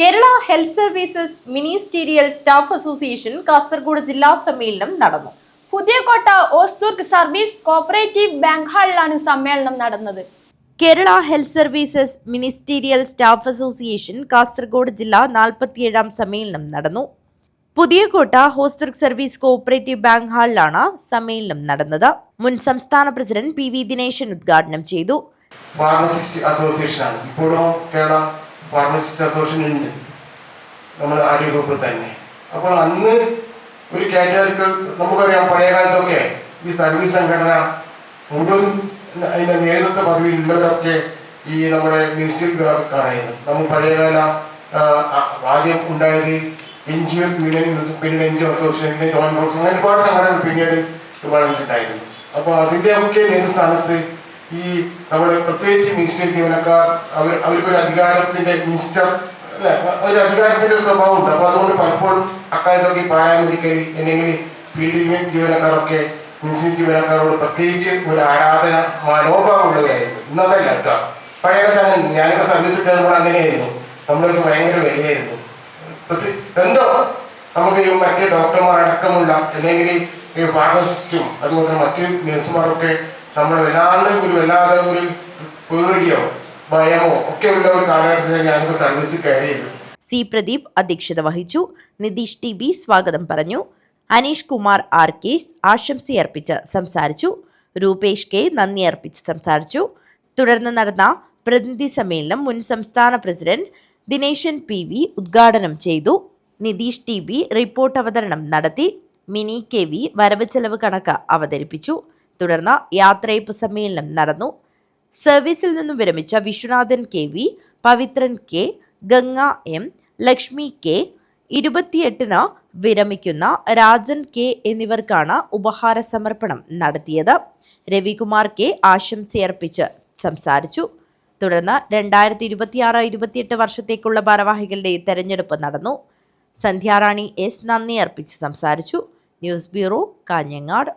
Kerala health services ministerial staff association Kasaragod ജില്ലാ സമ്മേളനം നടന്നു. Puthiyakotta Hosdurg service cooperative bank ഹാളിലാണ് സമ്മേളനം നടന്നത്. Kerala health services ministerial staff association Kasaragod ജില്ലാ നാൽപ്പത്തിയേഴാം സമ്മേളനം നടന്നു. Puthiyakotta Hosdurg service cooperative bank ഹാളിലാണ് സമ്മേളനം നടന്നത്. മുൻ സംസ്ഥാന പ്രസിഡന്റ് പി വി ദിനേശൻ ഉദ്ഘാടനം ചെയ്തു. ഫാർമസിസ്റ്റ് അസോസിയേഷനാണ്. ഇപ്പോഴും കേരള ഫാർമസിസ്റ്റ് അസോസിയേഷൻ ഉണ്ട് നമ്മുടെ ആരോഗ്യവകുപ്പിൽ തന്നെ. അപ്പോൾ അന്ന് ഒരു കാറ്റഗറിക്കൽ നമുക്കറിയാം പഴയ കാലത്തൊക്കെ ഈ സർവീസ് സംഘടന മുഴുവൻ അതിന്റെ നേതൃത്വ പദവിയിലുള്ളവരൊക്കെ ഈ നമ്മുടെ മിനിസ്റ്ററിക്കാരായിരുന്നു നമ്മൾ പഴയകാല ആദ്യം ഉണ്ടായത് എൻ ജി ഒ പിന്നീട് N G O association join boards അങ്ങനെ ഒരുപാട് സംഘടനകൾ പിന്നീട് വളർന്നിട്ടുണ്ടായിരുന്നു അപ്പോൾ അതിന്റെ ഒക്കെ നേതൃസ്ഥാനത്ത് ഈ നമ്മുടെ പ്രത്യേകിച്ച് മിനിസ്റ്റർ ജീവനക്കാർ അവർ അവർക്കൊരു അധികാരത്തിന്റെ മിനിസ്റ്റർ അല്ലെ? ഒരു അധികാരത്തിന്റെ സ്വഭാവം ഉണ്ട് അപ്പൊ അതുകൊണ്ട് പലപ്പോഴും അക്കാലത്തൊക്കെ പാരാമെഡിക്കൽ അല്ലെങ്കിൽ ഫീൽഡ് ജീവനക്കാരൊക്കെ മിനിസ്റ്റർ ജീവനക്കാരോട് പ്രത്യേകിച്ച് ഒരു ആരാധന മനോഭാവം ഉള്ളവരായിരുന്നു ഇന്നതല്ല കേട്ടോ. പഴയ തന്നെ ഞാനൊക്കെ സർവീസ് കയറുമ്പോൾ അങ്ങനെയായിരുന്നു. നമ്മളൊക്കെ ഭയങ്കര വിലയായിരുന്നു. എന്തോ നമുക്ക് ഈ മറ്റ് ഡോക്ടർമാരടക്കമുള്ള അല്ലെങ്കിൽ ഈ ഫാർമസിസ്റ്റും അതുപോലെ മറ്റ് നഴ്സുമാരൊക്കെ നമ്മൾ വല്ലാതെ ഒരു വല്ലാതെ ഒരു പേടിയോ ഭയമോ ഒക്കെ ഉള്ള ഒരു കാലഘട്ടത്തിലാണ് ഞങ്ങൾക്ക് സർവീസിൽ കയറിയത്. സി പ്രദീപ് അധ്യക്ഷത വഹിച്ചു. നിതീഷ് ടി ബി സ്വാഗതം പറഞ്ഞു. അനീഷ് കുമാർ ആർ കെ ആശംസയർപ്പിച്ച് സംസാരിച്ചു. രൂപേഷ് കെ നന്ദി അർപ്പിച്ച് സംസാരിച്ചു. തുടർന്ന് നടന്ന പ്രതിനിധി സമ്മേളനം മുൻ സംസ്ഥാന പ്രസിഡന്റ് ദിനേശൻ പി വി ഉദ്ഘാടനം ചെയ്തു. നിതീഷ് ടി ബി റിപ്പോർട്ട് അവതരണം നടത്തി. മിനി കെ വി വരവ് ചെലവ് കണക്ക് അവതരിപ്പിച്ചു. തുടർന്ന് യാത്രയപ്പ് സമ്മേളനം നടന്നു. സർവീസിൽ നിന്നും വിരമിച്ച Viswanathan K V Pavithran K Ganga M Lakshmi K ഇരുപത്തിയെട്ടിന് വിരമിക്കുന്ന രാജൻ കെ എന്നിവർക്കാണ് ഉപഹാര സമർപ്പണം നടത്തിയത്. രവികുമാർ കെ ആശംസയർപ്പിച്ച് സംസാരിച്ചു. തുടർന്ന് രണ്ടായിരത്തി ഇരുപത്തിയാറ് ഇരുപത്തിയെട്ട് വർഷത്തേക്കുള്ള ഭാരവാഹികളുടെ തെരഞ്ഞെടുപ്പ് നടന്നു. സന്ധ്യാറാണി എസ് നന്ദി അർപ്പിച്ച് സംസാരിച്ചു. News bureau Kanhangad.